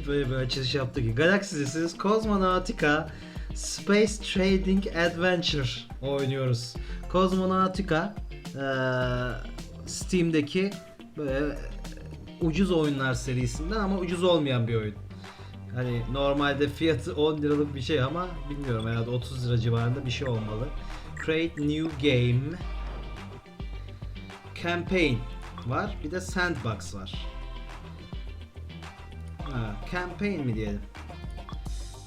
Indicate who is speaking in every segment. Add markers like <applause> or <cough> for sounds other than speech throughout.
Speaker 1: Niye böyle bir açılış yaptı ki? Galaxy'siz Cosmonautica Space Trading Adventure oynuyoruz. Cosmonautica eee, Steam'deki böyle ucuz oyunlar serisinden ama ucuz olmayan bir oyun. Hani normalde fiyatı 10 liralık bir şey ama bilmiyorum herhalde 30 lira civarında bir şey olmalı. Create New Game Campaign var. Bir de Sandbox var. Ha, campaign mi diyelim?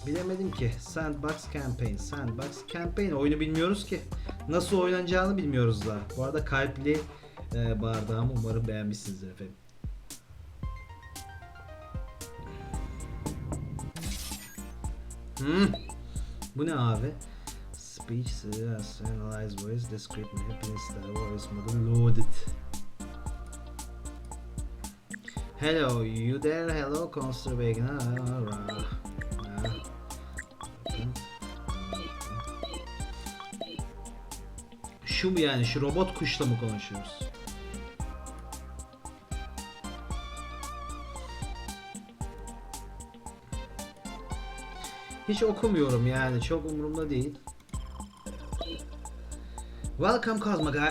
Speaker 1: Bilemedim ki. Sandbox Campaign. Sandbox Campaign. Oyunu bilmiyoruz ki. Nasıl oynanacağını bilmiyoruz da. Bu arada kalpli e, bardağımı umarım beğenmişsinizdir efendim. Hmm. Bu ne abi? Speech, analyze voice, descript happiness, voice model loaded. Hello, you there? Hello, Constable. Ah. Ah. Şu mu yani? Şu robot kuşla mı konuşuyoruz? Hiç okumuyorum yani. Çok umurumda değil. Welcome Cosmo Guy.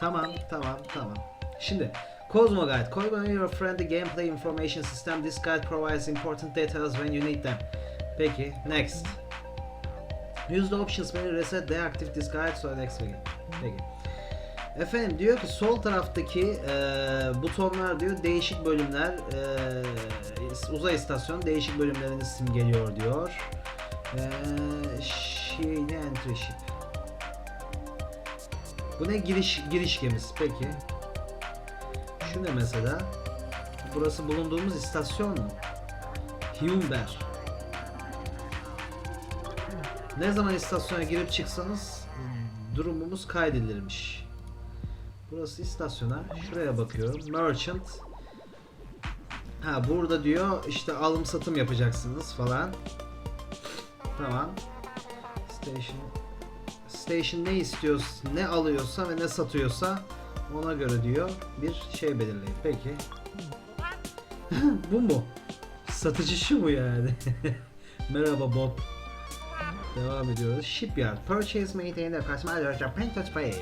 Speaker 1: Tamam, tamam, tamam. Şimdi Cosmo Guide. Cosmo your friendly gameplay information system. This guide provides important details when you need them. Peki, next. Use the options menu reset deactivate this guide so next again. Peki. Efendim diyor ki sol taraftaki e, butonlar diyor değişik bölümler e, uzay istasyonu değişik bölümlerini simgeliyor diyor. E, şeyini entry ship. Bu ne giriş giriş gemisi peki? Şu ne mesela? Burası bulunduğumuz istasyon mu? Hyunber. Ne zaman istasyona girip çıksanız durumumuz kaydedilirmiş. Burası istasyona. Şuraya bakıyorum. Merchant. Ha burada diyor işte alım satım yapacaksınız falan. Tamam. Station. Station ne istiyorsa, ne alıyorsa ve ne satıyorsa ona göre diyor bir şey belirleyin. Peki. <laughs> Bu mu? Satıcı şu mu yani? <laughs> Merhaba Bob. Devam ediyoruz. Shipyard. Purchase, maintain, the customer, to pay.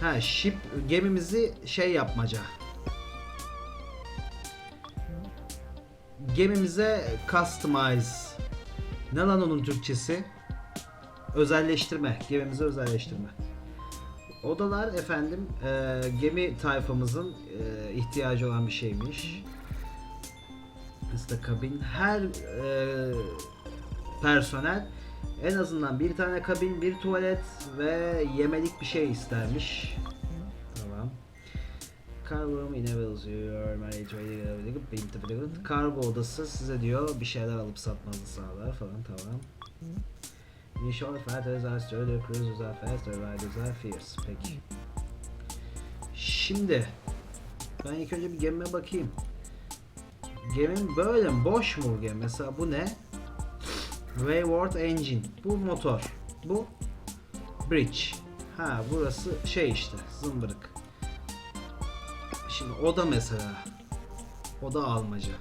Speaker 1: Ha ship gemimizi şey yapmaca. Gemimize customize. Ne lan onun Türkçesi? Özelleştirme. Gemimizi özelleştirme. Odalar efendim e, gemi tayfamızın e, ihtiyacı olan bir şeymiş. Hızlı kabin. Her e, personel en azından bir tane kabin, bir tuvalet ve yemelik bir şey istermiş. Tamam. Cargo enables your trading Kargo odası size diyor bir şeyler alıp satmanızı sağlar falan tamam. In short, fighters are sturdy, cruisers are faster, riders are fierce. Peki. Şimdi ben ilk önce bir gemime bakayım. Gemim böyle mi? Boş mu gemi? Mesela bu ne? Wayward Engine. Bu motor. Bu bridge. Ha burası şey işte zımbırık. Şimdi o da mesela. O da almaca.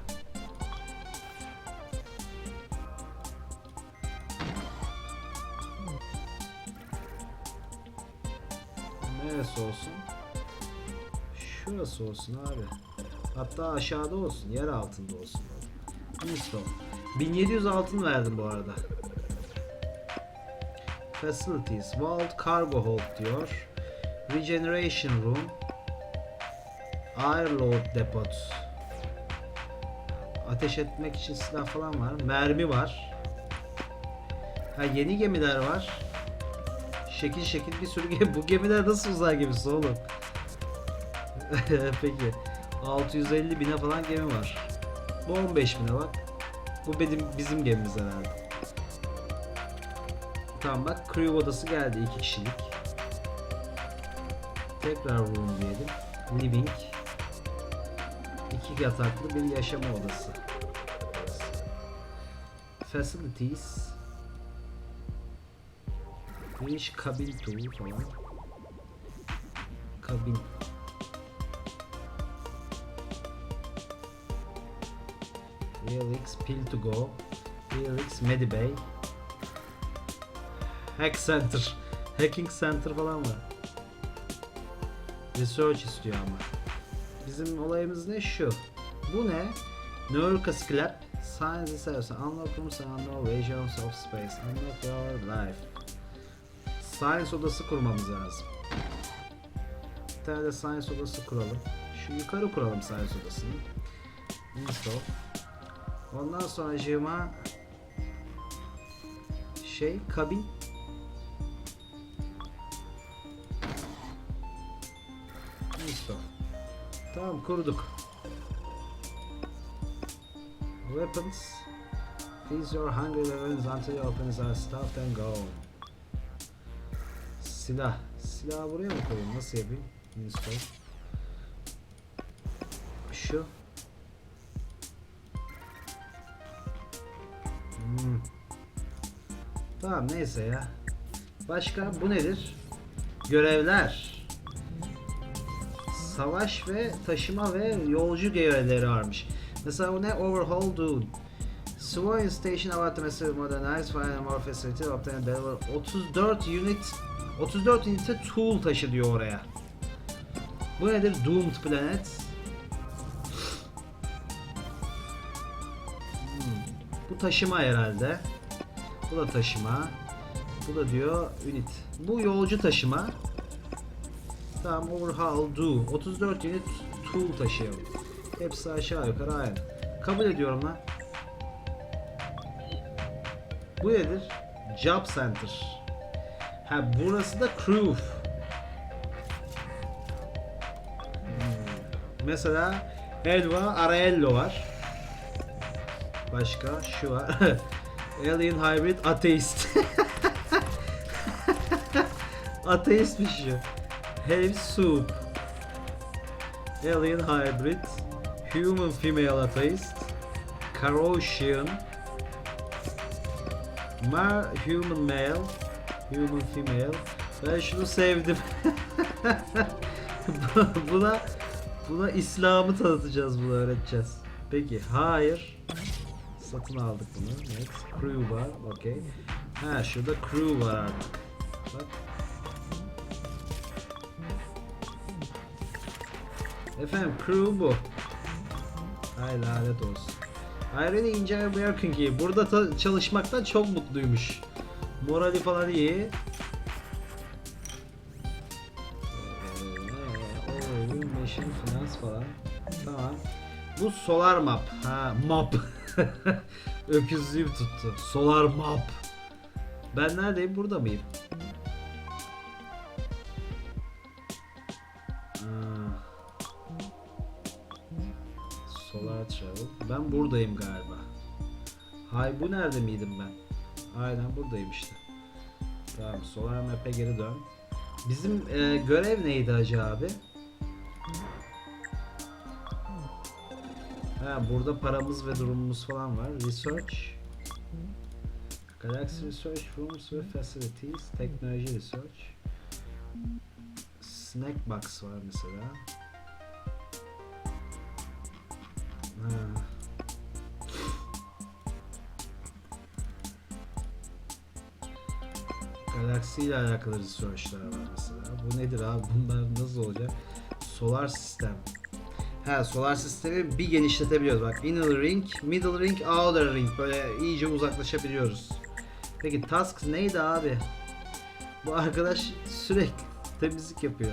Speaker 1: Neresi olsun? Şurası olsun abi. Hatta aşağıda olsun. Yer altında olsun. Install. 1700 altın verdim bu arada. Facilities. Vault Cargo Hold diyor. Regeneration Room. Airload Depot. Ateş etmek için silah falan var. Mermi var. Ha yeni gemiler var. Şekil şekil bir sürü gemi. <laughs> Bu gemiler nasıl uzay gemisi oğlum? <laughs> Peki. 650 bine falan gemi var. Bu 15 bine bak. Bu benim bizim gemimiz herhalde. Tamam bak crew odası geldi iki kişilik. Tekrar room diyelim. Living. İki yataklı bir yaşama odası. Facilities. Neymiş kabin turu falan. Kabin. Helix, Pill to Go, Helix, Medibay, Hack Center, Hacking Center falan var. Research istiyor ama. Bizim olayımız ne şu? Bu ne? Neurocasclap, Science'i seversen, Unlock Room's Unknown Regions of Space, Unlock Your Life. Science odası kurmamız lazım. Bir tane de Science odası kuralım. Şu yukarı kuralım Science odasını. Install. Ondan sonra cıma şey kabin Install. Tamam kurduk. Weapons. Freeze your hungry weapons until your weapons are stuffed and go. Silah. Silahı buraya mı koyayım? Nasıl yapayım? Install. Şu. Hmm. Tamam neyse ya. Başka bu nedir? Görevler. Savaş ve taşıma ve yolcu görevleri varmış. Mesela bu ne? Overhaul Dude. Civilian Station about the massive modernized fire and more facility obtain better 34 unit 34 unit'e tool taşı diyor oraya. Bu nedir? Doomed Planet. Hmm, Bu taşıma herhalde. Bu da taşıma. Bu da diyor unit. Bu yolcu taşıma. Tamam overhaul do. 34 unit tool taşıyalım. Hepsi aşağı yukarı aynı. Kabul ediyorum lan. Bu nedir? Job Center. Ha burası da crew. Hmm. Mesela Edva Araello var. Başka şu var. <laughs> Alien Hybrid Atheist. <laughs> Ateistmiş şu. Heavy Soup. Alien Hybrid. Human Female Atheist. Corrosion. Mar Human Male. Human Female. Ben şunu sevdim. <laughs> buna buna İslam'ı tanıtacağız bunu öğreteceğiz. Peki hayır. Satın aldık bunu. Next. Crew var. Okey. Ha şurada crew var artık. Bak. Efendim crew bu. Hay lanet olsun. I really enjoy working here. Burada ta- çalışmaktan çok mutluymuş. Morali falan iyi. Oyun, machine, finans falan. Tamam. Bu solar map. Ha map. <laughs> Öküzlüğüm tuttu. Solar map. Ben neredeyim? Burada mıyım? Solar Travel. Ben buradayım galiba. Hay bu nerede miydim ben? Aynen buradayım işte. Tamam Solar Map'e geri dön. Bizim e, görev neydi Hacı abi? Ha burada paramız ve durumumuz falan var. Research. Galaxy Research Rooms ve Facilities. Teknoloji Research. Snack Box var mesela. Ha. İle alakalı research'lar var mesela. Bu nedir abi? Bunlar nasıl olacak? Solar sistem. Ha solar sistemi bir genişletebiliyoruz. Bak inner ring, middle ring, outer ring. Böyle iyice uzaklaşabiliyoruz. Peki tasks neydi abi? Bu arkadaş sürekli temizlik yapıyor.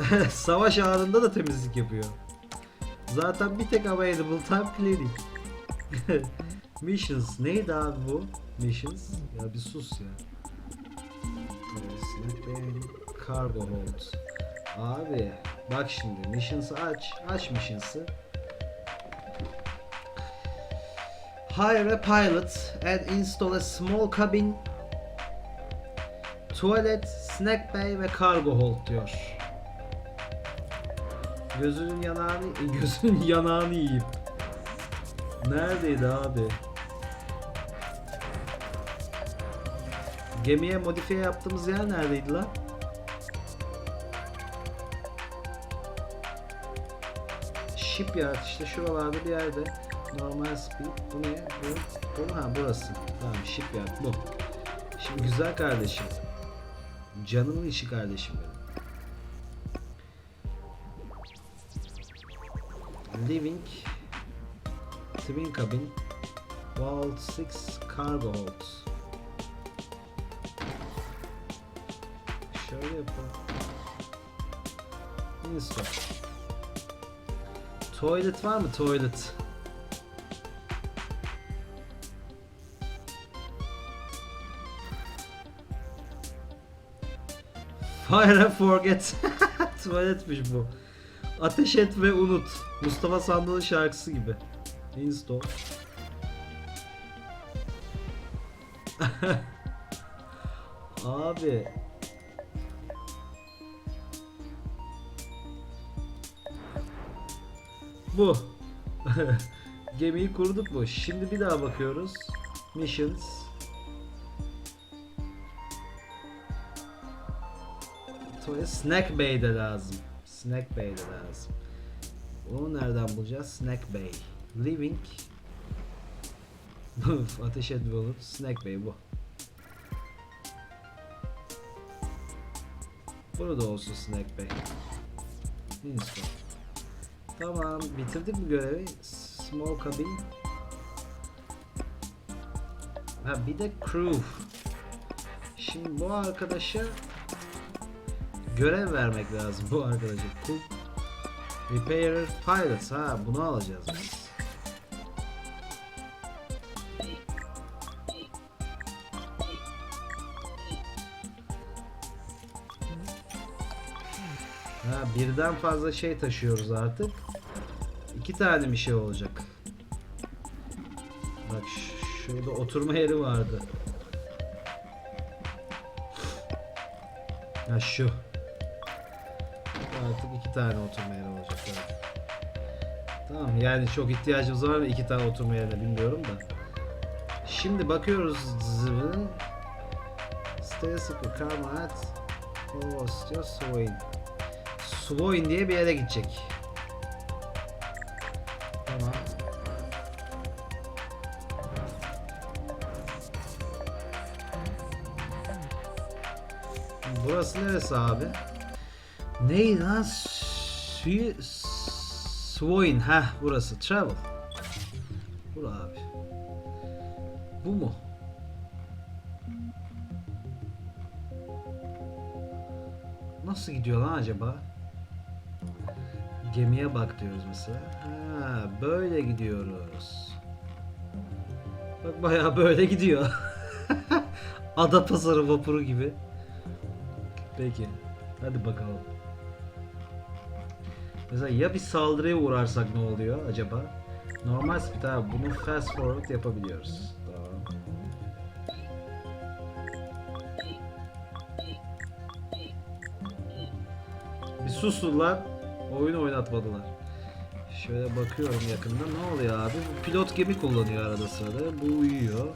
Speaker 1: <laughs> Savaş anında da temizlik yapıyor. Zaten bir tek available time cleaning. <laughs> Missions. Neydi abi bu? Missions. Ya bir sus ya. Kesinlikle cargo hold. Abi bak şimdi missions'ı aç. Aç missions'ı. Hire a pilot and install a small cabin Tuvalet, snack bay ve cargo hold diyor. Gözünün yanağını, <laughs> gözünün yanağını yiyip. Neredeydi abi? Gemiye modifiye yaptığımız yer neredeydi lan? Shipyard işte şuralarda bir yerde. Normal speed. Bu ne? Bu, bu ha burası. Tamam shipyard bu. Şimdi güzel kardeşim. Canımın işi kardeşim benim. Living Twin cabin Vault 6 cargo hold Şöyle yapalım Install Toilet var mı toilet? Fire and forget. <laughs> Tuvaletmiş bu. Ateş et ve unut. Mustafa Sandal'ın şarkısı gibi. Install. <laughs> Abi. Bu. <laughs> Gemiyi kurduk mu? Şimdi bir daha bakıyoruz. Missions. Tuvalet Snack Bay de lazım. Snack Bay de lazım. Onu nereden bulacağız? Snack Bay. Living. <laughs> Ateş etme olur. Snack Bay bu. Burada olsun Snack Bay. Install. Tamam bitirdik mi görevi? Small cabin. Ha bir de crew. Şimdi bu arkadaşa görev vermek lazım bu arkadaşa. Cook, Repairer, Pilot. Ha bunu alacağız biz. Ha birden fazla şey taşıyoruz artık. İki tane bir şey olacak. Bak şurada oturma yeri vardı. Ha şu. Artık iki tane oturma yeri olacak. evet. Tamam yani çok ihtiyacımız var mı iki tane oturma yerine bilmiyorum da. Şimdi bakıyoruz zıvın. Stay sıkı kamat. O istiyor Svoin. Svoin diye bir yere gidecek. Burası neresi abi? Ney lan? Svoin. Heh burası. Travel. Bura abi. Bu mu? Nasıl gidiyor lan acaba? Gemiye bak diyoruz mesela. Ha, böyle gidiyoruz. Bak bayağı böyle gidiyor. <laughs> Ada pazarı vapuru gibi. Peki. Hadi bakalım. Mesela ya bir saldırıya uğrarsak ne oluyor acaba? Normal speed abi bunu fast forward yapabiliyoruz. Bir susun lan. Oyun oynatmadılar. Şöyle bakıyorum yakında ne oluyor abi? Bu pilot gemi kullanıyor arada sırada. Bu uyuyor.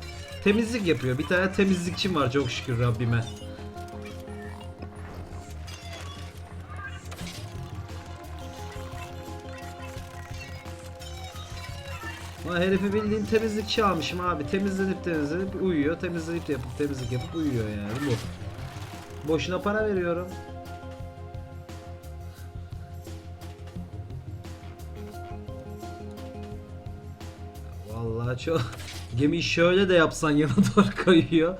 Speaker 1: Temizlik yapıyor. Bir tane temizlikçim var çok şükür Rabbime. Herifi bildiğin temizlikçi almışım abi. Temizlenip temizlenip uyuyor. Temizlenip de yapıp temizlik yapıp uyuyor yani bu. Boşuna para veriyorum. Vallahi çok gemi şöyle de yapsan yana doğru kayıyor.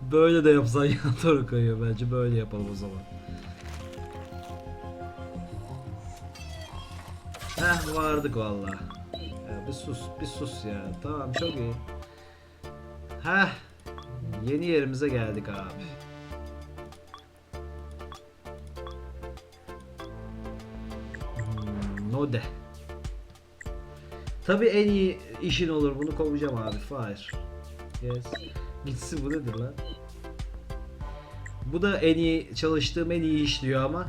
Speaker 1: Böyle de yapsan yana doğru kayıyor bence böyle yapalım o zaman. Heh vardık vallahi. Bir sus bir sus ya. Tamam çok iyi. Heh yeni yerimize geldik abi. Hmm, Node. Tabii en iyi işin olur bunu kovacağım abi. Fire. Yes. Gitsin bu nedir lan? Bu da en iyi çalıştığım en iyi iş diyor ama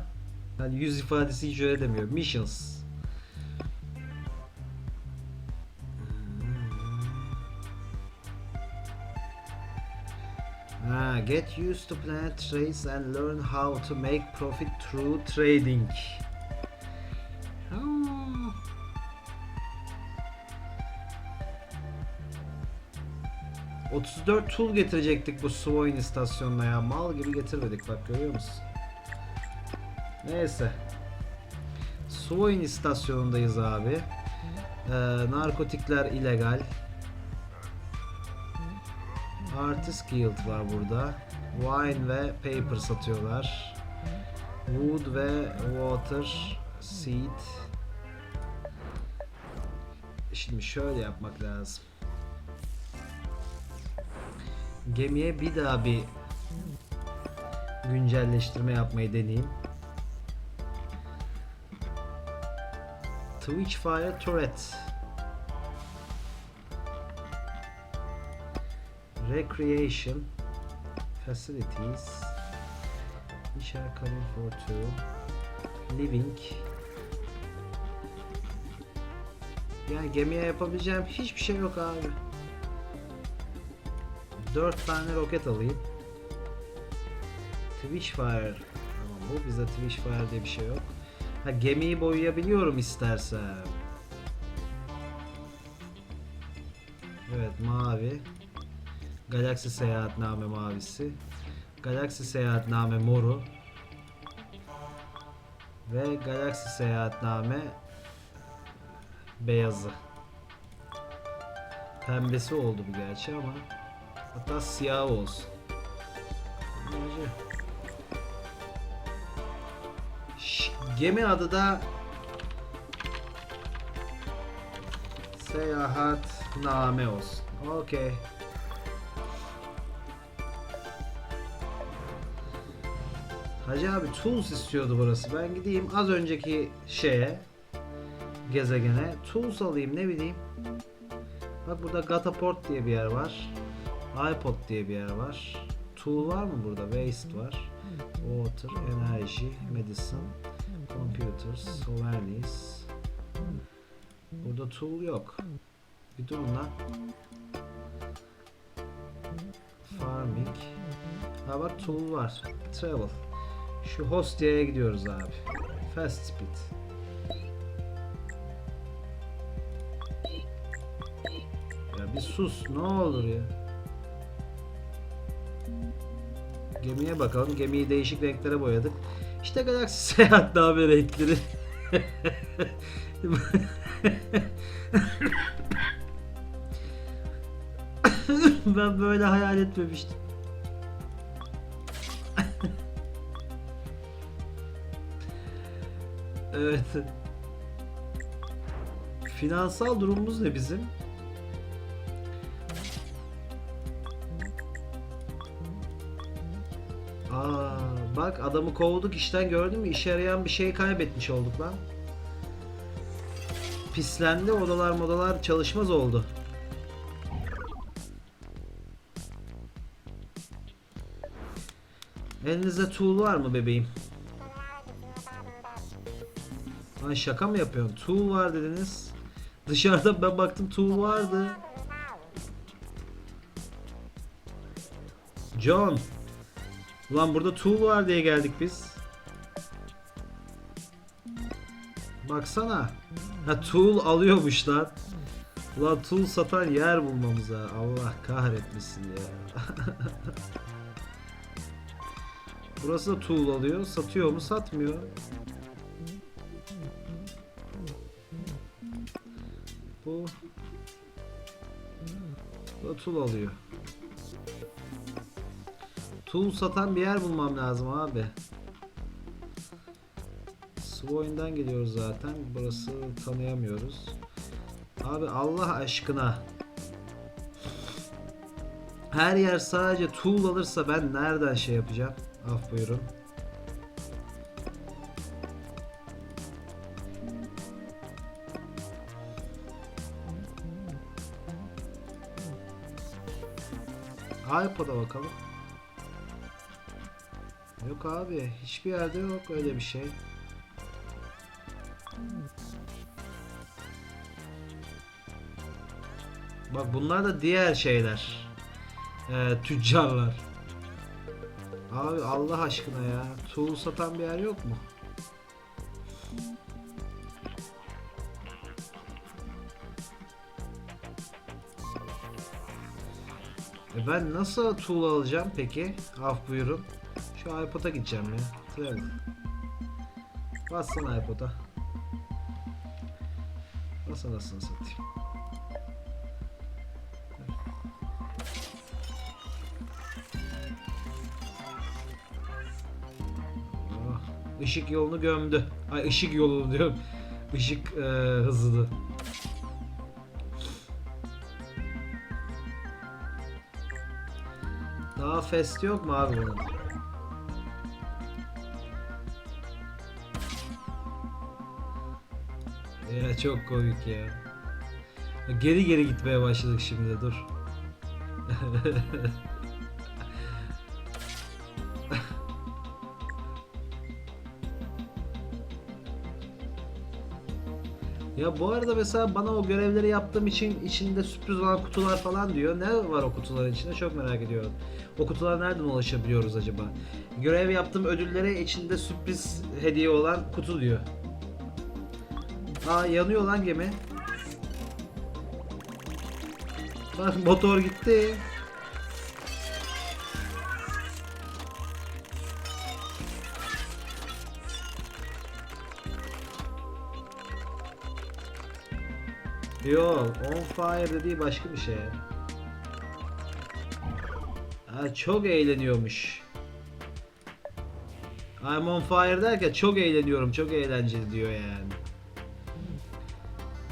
Speaker 1: hani yüz ifadesi hiç öyle demiyor. Missions. Get used to plant trades and learn how to make profit through trading. Ah. Hmm. ...34 tool getirecektik bu Swain istasyonuna ya. Mal gibi getirmedik bak görüyor musun? Neyse. Swain istasyonundayız abi. Ee, narkotikler illegal. Artist Guild var burada. Wine ve paper satıyorlar. Wood ve water seed. Şimdi şöyle yapmak lazım. Gemiye bir daha bir güncelleştirme yapmayı deneyeyim. Twitchfire Turret Recreation Facilities We shall come in for two Living Yani gemiye yapabileceğim hiçbir şey yok abi. 4 tane roket alayım. Twitchfire. Tamam bu bize Twitchfire diye bir şey yok. Ha gemiyi boyayabiliyorum istersem. Evet mavi. Galaksi seyahatname mavisi. Galaksi seyahatname moru. Ve galaksi seyahatname beyazı. Pembesi oldu bu gerçi ama hatta siyah olsun. Bence. Ş- Gemi adı da Seyahat Name olsun. Okey. Hacı abi Tools istiyordu burası. Ben gideyim az önceki şeye gezegene Tools alayım ne bileyim. Bak burada Gataport diye bir yer var. iPod diye bir yer var. Tool var mı burada? Waste var. Water, Energy, Medicine, Computers, Sovereigns. Burada tool yok. Bir durun lan. Farming. Ha bak tool var. Travel. Şu Hostia'ya gidiyoruz abi. Fast speed. Ya bir sus ne olur ya. Gemiye bakalım. Gemiyi değişik renklere boyadık. İşte galaksi <laughs> seyahatname renkleri. <laughs> ben böyle hayal etmemiştim. Evet. Finansal durumumuz ne bizim? Aa, bak adamı kovduk işten gördün mü? İşe yarayan bir şey kaybetmiş olduk lan. Pislendi odalar modalar çalışmaz oldu. Elinizde tool var mı bebeğim? Lan şaka mı yapıyorsun? Tool var dediniz. Dışarıda ben baktım tool vardı. John. Ulan burada tool var diye geldik biz. Baksana. Ha tool alıyormuş lan. Ulan tool satan yer bulmamız ha. Allah kahretmesin ya. <laughs> Burası da tool alıyor. Satıyor mu? Satmıyor. Tool alıyor. Tool satan bir yer bulmam lazım abi. Svoin'den geliyoruz zaten. Burası tanıyamıyoruz. Abi Allah aşkına. Her yer sadece tool alırsa ben nereden şey yapacağım? Af buyurun. iPod'a bakalım. Yok abi. Hiçbir yerde yok öyle bir şey. Bak bunlar da diğer şeyler. Ee, tüccarlar. Abi Allah aşkına ya. Tool satan bir yer yok mu? Ben nasıl tool alacağım peki? Af buyurun. Şu iPod'a gideceğim ya. Travel. Bassana iPod'a. Nasıl nasıl satayım. Ah, Işık yolunu gömdü. Ay ışık yolunu diyorum. Işık e, hızını. Daha fest yok mu abi bunun? Ya çok komik ya. Geri geri gitmeye başladık şimdi dur. <laughs> Ya bu arada mesela bana o görevleri yaptığım için içinde sürpriz olan kutular falan diyor. Ne var o kutuların içinde çok merak ediyorum. O kutulara nereden ulaşabiliyoruz acaba? Görev yaptığım ödüllere içinde sürpriz hediye olan kutu diyor. Aa yanıyor lan gemi. Bak motor gitti. Yok, on fire dediği başka bir şey. Ha, çok eğleniyormuş. I'm on fire derken çok eğleniyorum, çok eğlenceli diyor yani.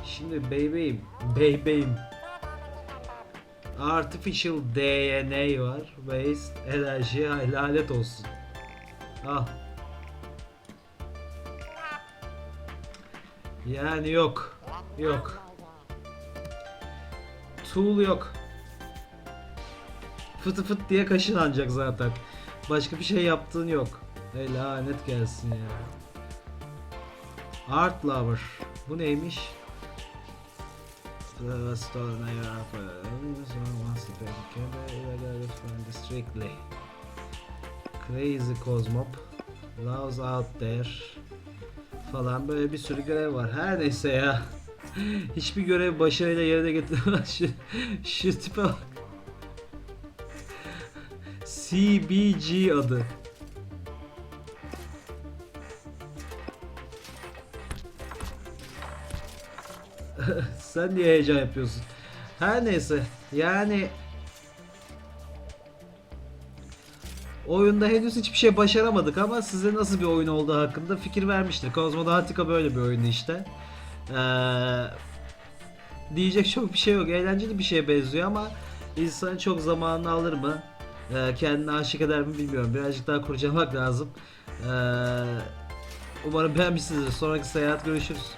Speaker 1: Şimdi bebeğim, bebeğim. Artificial DNA var. Waste enerji lanet olsun. Al. Yani yok. Yok. Tool yok. Fıtı fıt diye kaşın zaten. Başka bir şey yaptığın yok. Ey lanet gelsin ya. Art Lover. Bu neymiş? Strictly. Crazy Cosmop. Loves out there. Falan böyle bir sürü görev var. Her neyse ya. <laughs> Hiçbir görev başarıyla yerine getiremez. Şu, şu tipe bak. CBG adı. <laughs> Sen niye heyecan yapıyorsun? Her neyse. Yani Oyunda henüz hiçbir şey başaramadık ama size nasıl bir oyun olduğu hakkında fikir vermiştir. Cosmodautica böyle bir oyundu işte. Ee, diyecek çok bir şey yok. Eğlenceli bir şeye benziyor ama insanın çok zamanını alır mı? Ee, kendini aşık eder mi bilmiyorum. Birazcık daha kurcalamak lazım. Ee, umarım beğenmişsinizdir. Sonraki seyahat görüşürüz.